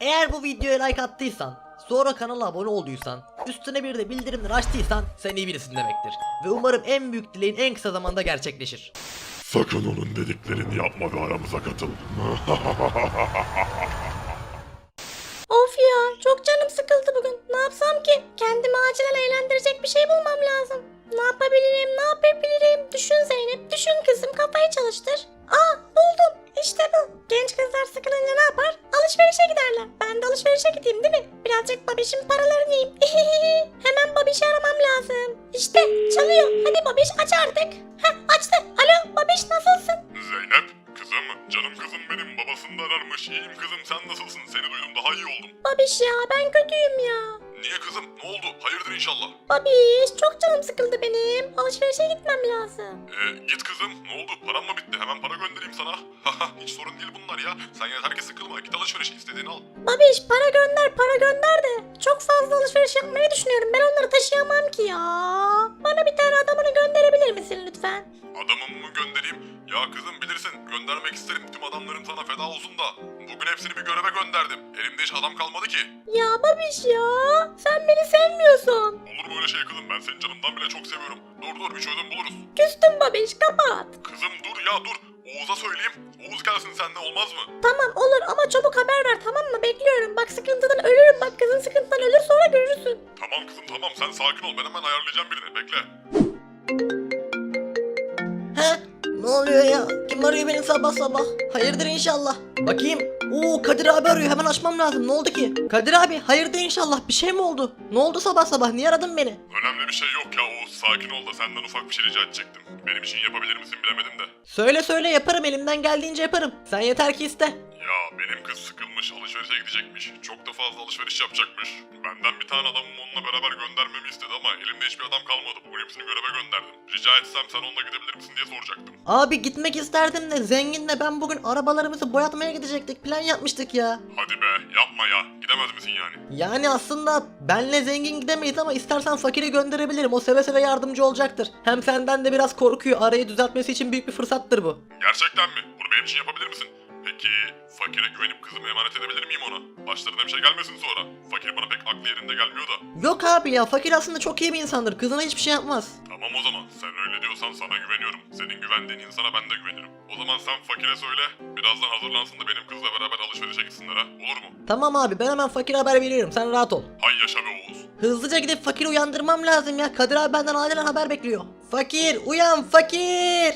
Eğer bu videoya like attıysan, sonra kanala abone olduysan, üstüne bir de bildirimleri açtıysan sen iyi birisin demektir. Ve umarım en büyük dileğin en kısa zamanda gerçekleşir. Sakın onun dediklerini yapma ve aramıza katıl. Of ya çok canım sıkıldı bugün. Ne yapsam ki? Kendimi acilen eğlendirecek bir şey bulmam lazım. Ne yapabilirim, ne yapabilirim? Babiş ya ben kötüyüm ya. Niye kızım? Ne oldu? Hayırdır inşallah. Babiş çok canım sıkıldı benim. Alışverişe gitmem lazım. Ee, git kızım, ne oldu? Param mı bitti? Hemen para göndereyim sana. Haha, hiç sorun değil bunlar ya. Sen yeter ki sıkılma, git alışveriş, istediğini al. Babiş para gönder para gönder de. Çok fazla alışveriş yapmayı düşünüyorum. Ben onları taşıyamam ki ya. Bana bir tane adamını gönderebilir misin lütfen? Adamımı mı göndereyim? Ya kızım bilirsin, göndermek isterim. Tüm adamlarım sana feda olsun da. Bugün hepsini bir göreve gönderdim. Elimde hiç adam kalmadı ki. Ya babiş ya. Sen beni sevmiyorsun. Olur mu öyle şey kızım? Ben seni canımdan bile çok seviyorum. Dur dur, bir çözüm buluruz. Küstüm babiş kapat. Kızım dur ya dur. Oğuz'a söyleyeyim. Oğuz gelsin seninle olmaz mı? Tamam olur ama çabuk haber ver tamam mı? Bekliyorum. Bak sıkıntıdan ölürüm. Bak kızın sıkıntıdan ölür sonra görürsün. Tamam kızım tamam sen sakin ol. Ben hemen ayarlayacağım birini. Bekle. Ne oluyor ya? Kim arıyor beni sabah sabah? Hayırdır inşallah. Bakayım. Oo Kadir abi arıyor hemen açmam lazım. Ne oldu ki? Kadir abi hayırdır inşallah bir şey mi oldu? Ne oldu sabah sabah? Niye aradın beni? Önemli bir şey yok ya Oğuz. Sakin ol da senden ufak bir şey rica edecektim. Benim için yapabilir misin bilemedim de. Söyle söyle yaparım elimden geldiğince yaparım. Sen yeter ki iste. Benim kız sıkılmış alışverişe gidecekmiş. Çok da fazla alışveriş yapacakmış. Benden bir tane adamım onunla beraber göndermemi istedi ama elimde hiçbir adam kalmadı. Bugün hepsini göreve gönderdim. Rica etsem sen onunla gidebilir misin diye soracaktım. Abi gitmek isterdim de zenginle ben bugün arabalarımızı boyatmaya gidecektik. Plan yapmıştık ya. Hadi be yapma ya. Gidemez misin yani? Yani aslında benle zengin gidemeyiz ama istersen fakiri gönderebilirim. O seve seve yardımcı olacaktır. Hem senden de biraz korkuyor. Arayı düzeltmesi için büyük bir fırsattır bu. Gerçekten mi? Bunu benim için yapabilir misin? Peki fakire güvenip kızımı emanet edebilir miyim ona? Başlarına bir şey gelmesin sonra. Fakir bana pek aklı yerinde gelmiyor da. Yok abi ya fakir aslında çok iyi bir insandır. Kızına hiçbir şey yapmaz. Tamam o zaman sen öyle diyorsan sana güveniyorum. Senin güvendiğin insana ben de güvenirim. O zaman sen fakire söyle. Birazdan hazırlansın da benim kızla beraber alışverişe gitsinler ha. Olur mu? Tamam abi ben hemen fakire haber veriyorum. Sen rahat ol. Hay yaşa be Oğuz. Hızlıca gidip fakiri uyandırmam lazım ya. Kadir abi benden acilen haber bekliyor. Fakir uyan fakir.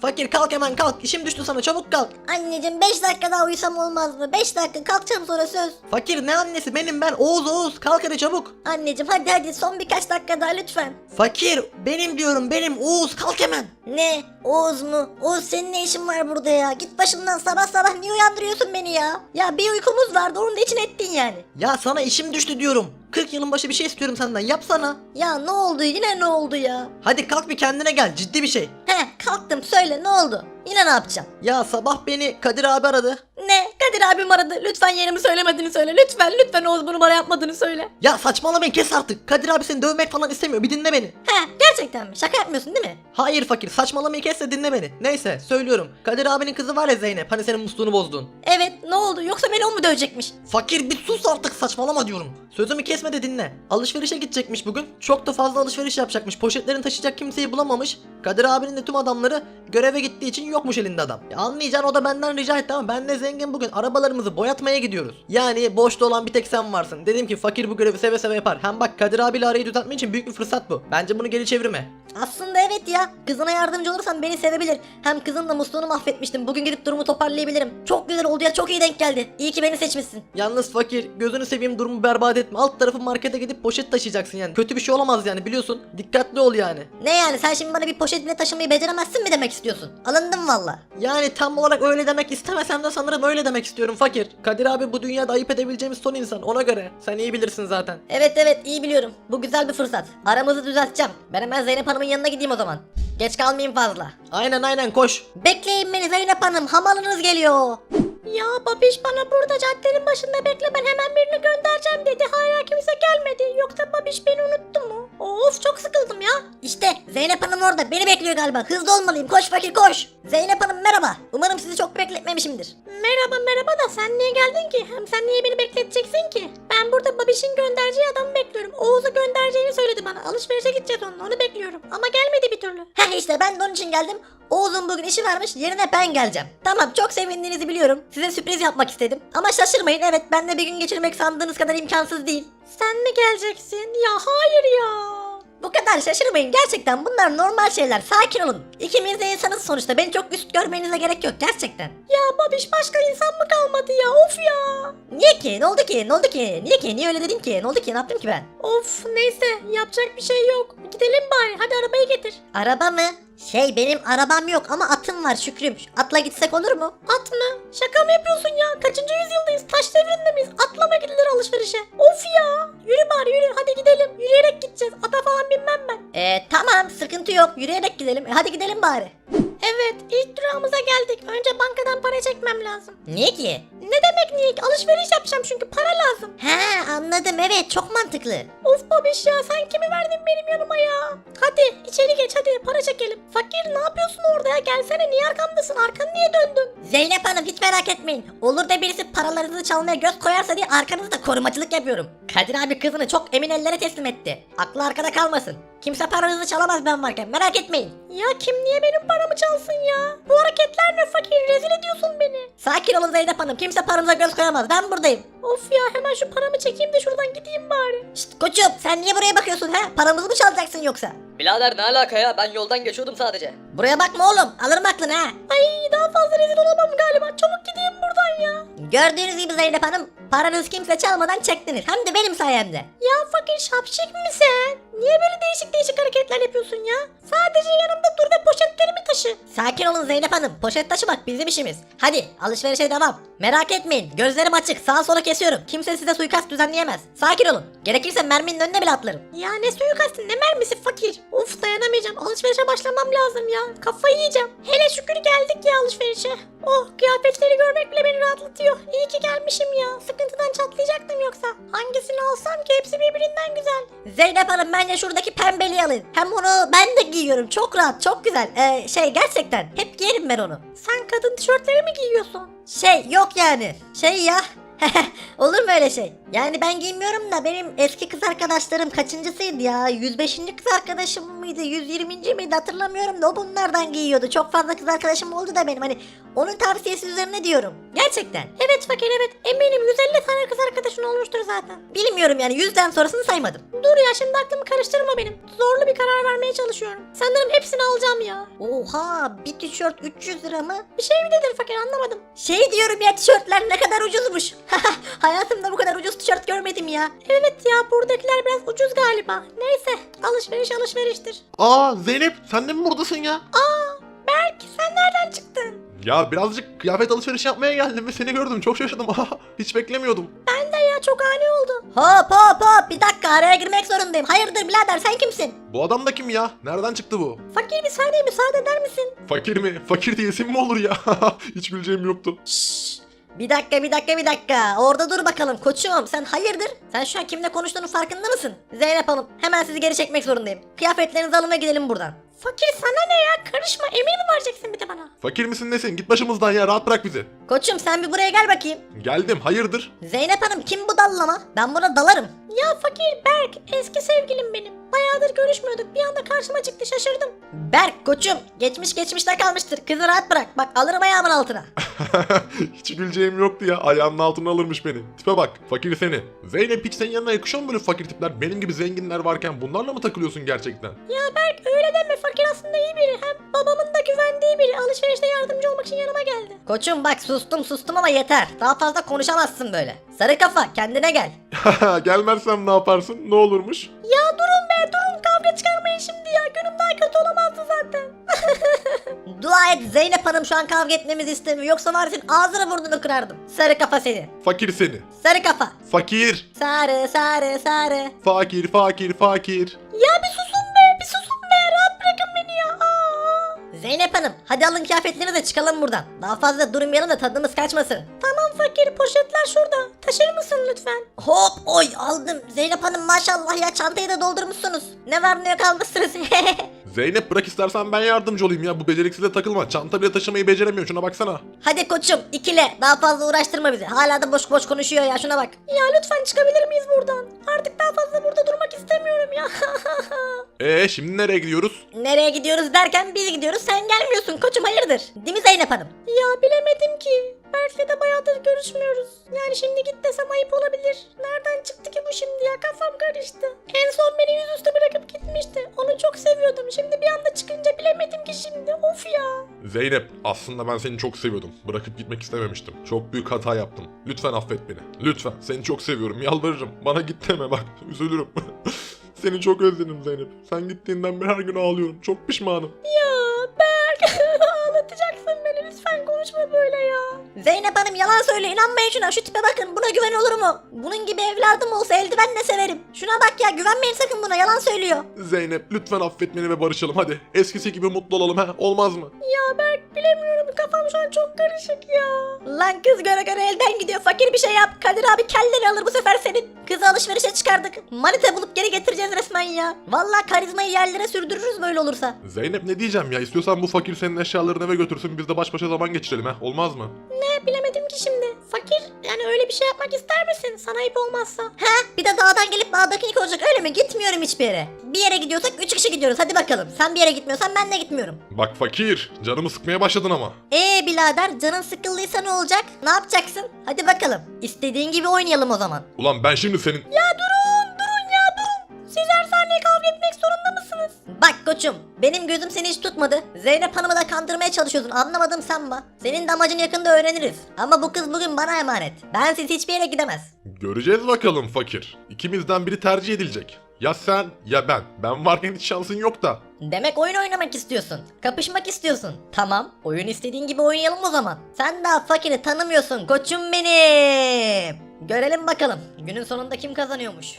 Fakir kalk hemen kalk. İşim düştü sana çabuk kalk. Anneciğim 5 dakika daha uyusam olmaz mı? 5 dakika kalkacağım sonra söz. Fakir ne annesi benim ben Oğuz Oğuz kalk hadi çabuk. Anneciğim hadi hadi son birkaç dakika daha lütfen. Fakir benim diyorum benim Oğuz kalk hemen. Ne? Oğuz mu? Oğuz senin ne işin var burada ya? Git başımdan sabah sabah niye uyandırıyorsun beni ya? Ya bir uykumuz vardı onu da için ettin yani. Ya sana işim düştü diyorum. 40 yılın başı bir şey istiyorum senden yapsana. Ya ne oldu yine ne oldu ya? Hadi kalk bir kendine gel ciddi bir şey. He kalktım söyle ne oldu? Yine ne yapacağım? Ya sabah beni Kadir abi aradı. Ne? Kadir abim aradı. Lütfen yerimi söylemediğini söyle. Lütfen lütfen Oğuz bunu bana yapmadığını söyle. Ya saçmalamayın kes artık. Kadir abi seni dövmek falan istemiyor bir dinle beni. He gerçekten mi? Şaka yapmıyorsun değil mi? Hayır fakir saçmalamayı kes de dinle beni. Neyse söylüyorum. Kadir abinin kızı var ya Zeynep hani senin musluğunu bozdun. Evet ne oldu? Yoksa beni o mu dövecekmiş? Fakir bir sus artık saçmalama diyorum. Sözümü kesme de dinle. Alışverişe gidecekmiş bugün. Çok da fazla alışveriş yapacakmış. Poşetlerini taşıyacak kimseyi bulamamış. Kadir abinin de tüm adamları göreve gittiği için yokmuş elinde adam. Ya anlayacaksın o da benden rica etti ama ben de zengin bugün arabalarımızı boyatmaya gidiyoruz. Yani boşta olan bir tek sen varsın. Dedim ki fakir bu görevi seve seve yapar. Hem bak Kadir abiyle arayı düzeltmek için büyük bir fırsat bu. Bence bunu geri çevirme. Aslında evet ya. Kızına yardımcı olursan beni sevebilir. Hem kızın da musluğunu mahvetmiştim. Bugün gidip durumu toparlayabilirim. Çok güzel oldu ya çok iyi denk geldi. İyi ki beni seçmişsin. Yalnız fakir gözünü seveyim durumu berbat etme. Alt tarafı markete gidip poşet taşıyacaksın yani. Kötü bir şey olamaz yani biliyorsun. Dikkatli ol yani. Ne yani sen şimdi bana bir poşet bile taşımayı beceremezsin mi demek istiyorsun? Alındım valla. Yani tam olarak öyle demek istemesem de sanırım öyle demek istiyorum fakir. Kadir abi bu dünyada ayıp edebileceğimiz son insan ona göre. Sen iyi bilirsin zaten. Evet evet iyi biliyorum. Bu güzel bir fırsat. Aramızı düzelteceğim. Ben hemen Zeynep Hanım'ın yanına gideyim o zaman. Geç kalmayayım fazla. Aynen aynen koş. Bekleyin beni Zeynep Hanım. Hamalınız geliyor. Ya babiş bana burada caddenin başında bekle ben hemen birini göndereceğim dedi. Hala kimse gelmedi. Yoksa babiş beni unuttu mu? Of çok sıkıldım ya. İşte Zeynep Hanım orada beni bekliyor galiba. Hızlı olmalıyım. Koş fakir koş. Zeynep Hanım merhaba. Umarım sizi çok bekletmemişimdir. Merhaba merhaba da sen niye geldin ki? Hem sen niye beni bekleteceksin ki? Ben burada Babiş'in göndereceği adamı bekliyorum. Oğuz'u göndereceğini söyledi bana. Alışverişe gideceğiz onunla onu bekliyorum. Ama gelmedi bir türlü. Heh işte ben de onun için geldim. Oğuz'un bugün işi varmış yerine ben geleceğim. Tamam çok sevindiğinizi biliyorum. Size sürpriz yapmak istedim. Ama şaşırmayın evet ben de bir gün geçirmek sandığınız kadar imkansız değil. Sen mi geleceksin? Ya hayır ya. Bu kadar şaşırmayın gerçekten bunlar normal şeyler sakin olun. İkimiz de insanız sonuçta beni çok üst görmenize gerek yok gerçekten. Ya babiş başka insan mı kalmadı ya of ya. Niye ki ne oldu ki ne oldu ki niye ki niye öyle dedin ki ne oldu ki ne yaptım ki ben? Of neyse yapacak bir şey yok. Gidelim bari hadi arabayı getir. Araba mı? Şey benim arabam yok ama atım var Şükrüm. Atla gitsek olur mu? At mı? Şaka mı yapıyorsun ya? Kaçıncı yüzyıldayız? Taş devrinde miyiz? Atla mı gidilir alışverişe? Of ya! Yürü bari yürü hadi gidelim. Yürüyerek gideceğiz. Ata falan binmem ben. Ee tamam sıkıntı yok. Yürüyerek gidelim. E, hadi gidelim bari. Evet ilk durağımıza geldik. Önce bankadan para çekmem lazım. Niye ki? Ne demek niye ki? Alışveriş yapacağım çünkü para lazım. He anladım evet çok mantıklı. Of babiş ya sen kimi verdin benim yanıma ya? Hadi içeri geç hadi para çekelim. Fakir ne yapıyorsun orada ya? Gelsene niye arkamdasın? Arkanı niye döndün? Zeynep Hanım hiç merak etmeyin. Olur da birisi paralarınızı çalmaya göz koyarsa diye arkanızda korumacılık yapıyorum. Kadir abi kızını çok emin ellere teslim etti. Aklı arkada kalmasın. Kimse paranızı çalamaz ben varken merak etmeyin. Ya kim niye benim paramı çalsın ya? Bu hareketler ne fakir rezil ediyorsun beni. Sakin olun Zeynep Hanım kimse paranıza göz koyamaz ben buradayım. Of ya hemen şu paramı çekeyim de şuradan gideyim bari. Şşt koçum sen niye buraya bakıyorsun ha? Paramızı mı çalacaksın yoksa? Birader ne alaka ya ben yoldan geçiyordum sadece. Buraya bakma oğlum alırım aklını ha. Ay daha fazla rezil olamam galiba çabuk gideyim buradan ya. Gördüğünüz gibi Zeynep Hanım paranızı kimse çalmadan çektiniz hem de benim sayemde. Ya fakir şapşik mi sen? Niye böyle değişik değişik hareketler yapıyorsun ya? Sadece yanımda dur ve poşetlerimi taşı. Sakin olun Zeynep Hanım poşet taşımak bizim işimiz. Hadi alışverişe devam. Merak etmeyin gözlerim açık sağa sola kesiyorum. Kimse size suikast düzenleyemez. Sakin olun. Gerekirse merminin önüne bile atlarım. Ya ne suikastı ne mermisi fakir. Uf dayanamayacağım alışverişe başlamam lazım ya. Kafayı yiyeceğim. Hele şükür geldik ya alışverişe. Oh kıyafetleri görmek bile beni rahatlatıyor. İyi ki gelmişim ya. Sıkıntıdan çatlayacaktım yoksa. Hangisini alsam ki hepsi birbirinden güzel. Zeynep Hanım bence şuradaki pembeliği alın. Hem onu ben de giyiyorum. Çok rahat çok güzel. Ee, şey gerçekten hep giyerim ben onu. Sen kadın tişörtleri mi giyiyorsun? Şey yok yani. Şey ya. Olur mu öyle şey? Yani ben giymiyorum da benim eski kız arkadaşlarım kaçıncısıydı ya? 105. kız arkadaşım mıydı? 120. miydi hatırlamıyorum da o bunlardan giyiyordu. Çok fazla kız arkadaşım oldu da benim hani onun tavsiyesi üzerine diyorum. Gerçekten. Evet fakir evet eminim 150 tane kız arkadaşın olmuştur zaten. Bilmiyorum yani 100'den sonrasını saymadım. Dur ya şimdi aklımı karıştırma benim. Zorlu bir karar vermeye çalışıyorum. Sanırım hepsini alacağım ya. Oha bir tişört 300 lira mı? Bir şey mi dedin fakir anlamadım. Şey diyorum ya tişörtler ne kadar ucuzmuş. Hayatımda bu kadar ucuz tişört görmedim ya. Evet ya buradakiler biraz ucuz galiba. Neyse alışveriş alışveriştir. Aa Zeynep sen de mi buradasın ya? Aa Berk sen nereden çıktın? Ya birazcık kıyafet alışveriş yapmaya geldim ve seni gördüm çok şaşırdım. Hiç beklemiyordum. Ben de ya çok ani oldu. Hop hop hop bir dakika araya girmek zorundayım. Hayırdır birader sen kimsin? Bu adam da kim ya? Nereden çıktı bu? Fakir bir saniye müsaade eder misin? Fakir mi? Fakir diye isim mi olur ya? Hiç bileceğim yoktu. Şşş. Bir dakika bir dakika bir dakika. Orada dur bakalım koçum. Sen hayırdır? Sen şu an kimle konuştuğunun farkında mısın? Zeynep Hanım hemen sizi geri çekmek zorundayım. Kıyafetlerinizi alın ve gidelim buradan. Fakir sana ne ya? Karışma. Emir mi vereceksin bir de bana? Fakir misin nesin? Git başımızdan ya rahat bırak bizi. Koçum sen bir buraya gel bakayım. Geldim hayırdır? Zeynep Hanım kim bu dallama? Ben buna dalarım. Ya fakir Berk eski sevgilim benim. Bayağıdır görüşmüyorduk bir anda karşıma çıktı şaşırdım. Berk koçum geçmiş geçmişte kalmıştır kızı rahat bırak bak alırım ayağımın altına. Hiç güleceğim yoktu ya. Ayağının altına alırmış beni. Tipe bak. Fakir seni. Zeynep hiç senin yanına yakışıyor mu böyle fakir tipler? Benim gibi zenginler varken bunlarla mı takılıyorsun gerçekten? Ya Berk öyle deme fakir aslında iyi biri. Hem babamın da güvendiği biri. Alışverişte yardımcı olmak için yanıma geldi. Koçum bak sustum sustum ama yeter. Daha fazla konuşamazsın böyle. Sarı kafa kendine gel. Gelmezsem ne yaparsın? Ne olurmuş? Ya durun kavga çıkarmayın şimdi ya. Günüm daha kötü olamazdı zaten. Dua et Zeynep Hanım şu an kavga etmemizi istemiyor. Yoksa var senin ağzını burnunu kırardım. Sarı kafa seni. Fakir seni. Sarı kafa. Fakir. Sarı sarı sarı. Fakir fakir fakir. Ya bir susun be bir susun be. Rahat bırakın beni ya. Aa. Zeynep Hanım hadi alın kıyafetlerinizi de çıkalım buradan. Daha fazla durmayalım da tadımız kaçmasın. Tamam fakir poşetler şurada. Taşır mısın lütfen? Hop oy aldım. Zeynep Hanım maşallah ya çantayı da doldurmuşsunuz. Ne var ne yok almışsınız. Zeynep bırak istersen ben yardımcı olayım ya. Bu beceriksize takılma. Çanta bile taşımayı beceremiyor. Şuna baksana. Hadi koçum ikile daha fazla uğraştırma bizi. Hala da boş boş konuşuyor ya şuna bak. Ya lütfen çıkabilir miyiz buradan? Artık daha fazla burada durmak istemiyorum ya. Ee şimdi nereye gidiyoruz? Nereye gidiyoruz derken biz gidiyoruz sen gelmiyorsun koçum hayırdır? Değil mi Zeynep Hanım? Ya bilemedim ki. Berk'le de bayağıdır görüşmüyoruz. Yani şimdi git desem ayıp olabilir. Nereden çıktı ki bu şimdi ya kafam karıştı. En son beni yüzüstü bırakıp gitmişti. Onu çok seviyordum. Şimdi bir anda çıkınca bilemedim ki şimdi. Of ya. Zeynep aslında ben seni çok seviyordum. Bırakıp gitmek istememiştim. Çok büyük hata yaptım. Lütfen affet beni. Lütfen. Seni çok seviyorum. Yalvarırım. Bana git deme bak. Üzülürüm. seni çok özledim Zeynep. Sen gittiğinden beri her gün ağlıyorum. Çok pişmanım. Ya konuşma böyle ya. Zeynep Hanım yalan söyle inanmayın şuna şu tipe bakın buna güven olur mu? Bunun gibi evladım olsa eldivenle severim. Şuna bak ya güvenmeyin sakın buna yalan söylüyor. Zeynep lütfen affet beni ve barışalım hadi. Eskisi gibi mutlu olalım ha. Olmaz mı? Ya Berk bilemiyorum kafam şu an çok karışık ya. Lan kız göre göre elden gidiyor fakir bir şey yap. Kadir abi kelleni alır bu sefer senin. Kızı alışverişe çıkardık. Manita bulup geri getireceğiz resmen ya. Vallahi karizmayı yerlere sürdürürüz böyle olursa. Zeynep ne diyeceğim ya? İstiyorsan bu fakir senin eşyalarını eve götürsün. Biz de baş başa zaman geçirelim ha. Olmaz mı? Ne bilemedim ki şimdi. Fakir yani öyle bir şey yapmak ister misin? Sana ayıp olmazsa. He bir de dağdan gelip bağdaki olacak öyle mi? Gitmiyorum hiçbir yere. Bir yere gidiyorsak üç kişi gidiyoruz hadi bakalım. Sen bir yere gitmiyorsan ben de gitmiyorum. Bak fakir. Canımı sıkmaya başladın ama. Ee birader canın sıkıldıysa ne olacak? Ne yapacaksın? Hadi bakalım. İstediğin gibi oynayalım o zaman. Ulan ben şimdi senin... Ya Bak koçum benim gözüm seni hiç tutmadı. Zeynep Hanım'ı da kandırmaya çalışıyorsun anlamadım sanma. Senin de amacın yakında öğreniriz. Ama bu kız bugün bana emanet. Bensiz hiçbir yere gidemez. Göreceğiz bakalım fakir. İkimizden biri tercih edilecek. Ya sen ya ben. Ben varken hiç şansın yok da. Demek oyun oynamak istiyorsun. Kapışmak istiyorsun. Tamam. Oyun istediğin gibi oynayalım o zaman. Sen daha fakiri tanımıyorsun koçum benim. Görelim bakalım. Günün sonunda kim kazanıyormuş.